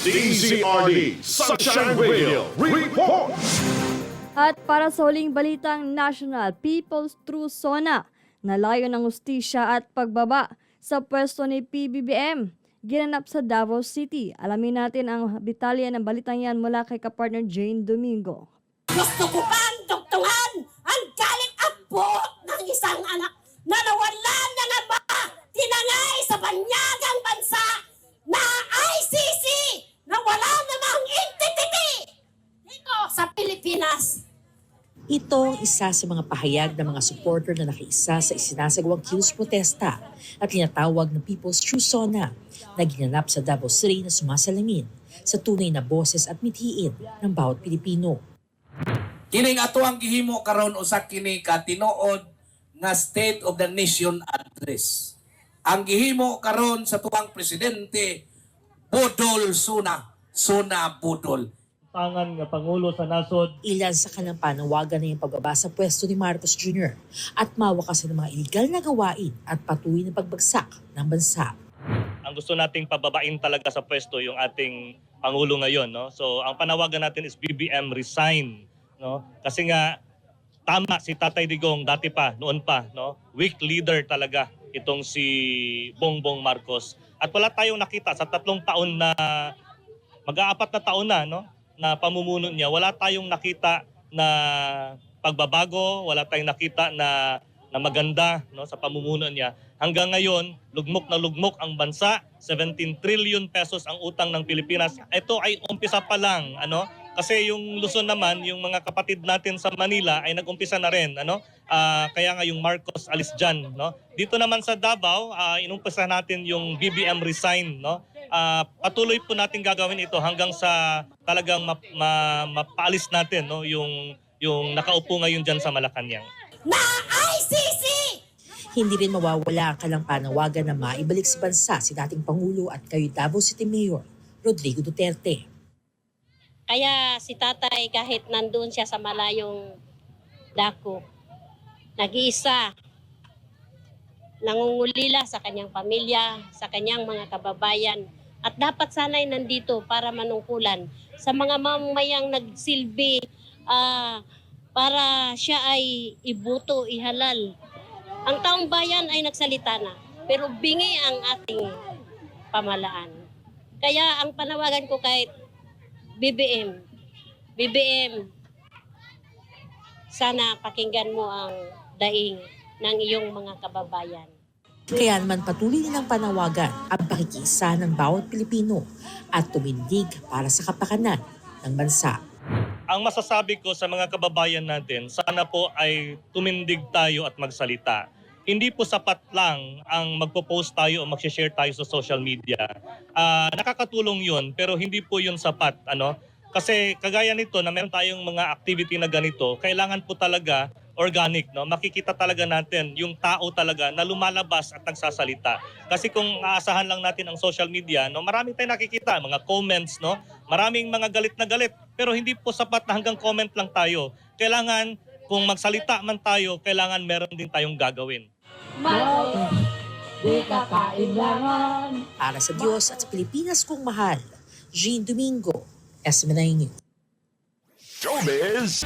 DZRD Sunshine Radio Report! At para sa huling balitang national, People's True Sona, nalayo ng ustisya at pagbaba sa pwesto ni PBBM, ginanap sa Davao City. Alamin natin ang detalye ng balitang yan mula kay kapartner Jane Domingo. Gusto ko pang tugtungan ang galit at buot ng isang anak na nawalan ng ama, tinangay sa banyagang bansa na ICC na wala namang entity dito sa Pilipinas. Ito isa sa mga pahayag ng mga supporter na nakiisa sa isinasagawang kilos protesta at tinatawag na People's True Sona na ginanap sa Davao City na sumasalamin sa tunay na boses at mithiin ng bawat Pilipino. Kining ato ang gihimo karon usa kini ka tinuod nga State of the Nation address. Ang gihimo karon sa tuwang presidente Budol Suna, Suna Budol. Tangan nga Pangulo sa nasod. Ilan sa kanilang panawagan na yung pagbaba sa pwesto ni Marcos Jr. at mawakasan ng mga illegal na gawain at patuloy na pagbagsak ng bansa. ang gusto nating pababain talaga sa pwesto yung ating pangulo ngayon no? So ang panawagan natin is BBM resign no? Kasi nga tama si Tatay Digong dati pa noon pa no? Weak leader talaga itong si Bongbong Marcos. At wala tayong nakita sa tatlong taon na mag-aapat na taon na no na pamumuno niya wala tayong nakita na pagbabago wala tayong nakita na na maganda no sa pamumuno niya. Hanggang ngayon lugmok na lugmok ang bansa 17 trillion pesos ang utang ng Pilipinas. Ito ay umpisa pa lang ano? Kasi yung Luzon naman yung mga kapatid natin sa Manila ay nagumpisa na rin ano? Ah, kaya nga yung Marcos alis dyan no? Dito naman sa Davao ah, inumpisa natin yung BBM resign no Ah, patuloy po natin gagawin ito hanggang sa talagang ma- ma- mapaalis natin no yung yung nakaupo ngayon diyan sa Malacanang Na ICC! Hindi rin mawawala ang kalang panawagan na maibalik sa bansa si dating Pangulo at kayo Davao City Mayor Rodrigo Duterte. Kaya si tatay kahit nandun siya sa malayong dako, nag-iisa, nangungulila sa kanyang pamilya, sa kanyang mga kababayan. At dapat sana'y nandito para manungkulan sa mga mamamayang nagsilbi ah, para siya ay ibuto, ihalal. Ang taong bayan ay nagsalita na, pero bingi ang ating pamalaan. Kaya ang panawagan ko kay BBM. BBM, sana pakinggan mo ang daing ng iyong mga kababayan. Kaya naman patuloy nilang panawagan ang pakikisa ng bawat Pilipino at tumindig para sa kapakanan ng bansa. ang masasabi ko sa mga kababayan natin, sana po ay tumindig tayo at magsalita. Hindi po sapat lang ang magpo-post tayo o mag-share tayo sa social media. Ah, nakakatulong yun, pero hindi po yun sapat. Ano? Kasi kagaya nito na meron tayong mga activity na ganito, kailangan po talaga organic. No? Makikita talaga natin yung tao talaga na lumalabas at nagsasalita. Kasi kung aasahan lang natin ang social media, no, marami tayong nakikita, mga comments, no? maraming mga galit na galit. Pero hindi po sapat na hanggang comment lang tayo. Kailangan, kung magsalita man tayo, kailangan meron din tayong gagawin. Para sa Diyos at sa Pilipinas kong mahal, Jean Domingo, SMNI News. Showbiz!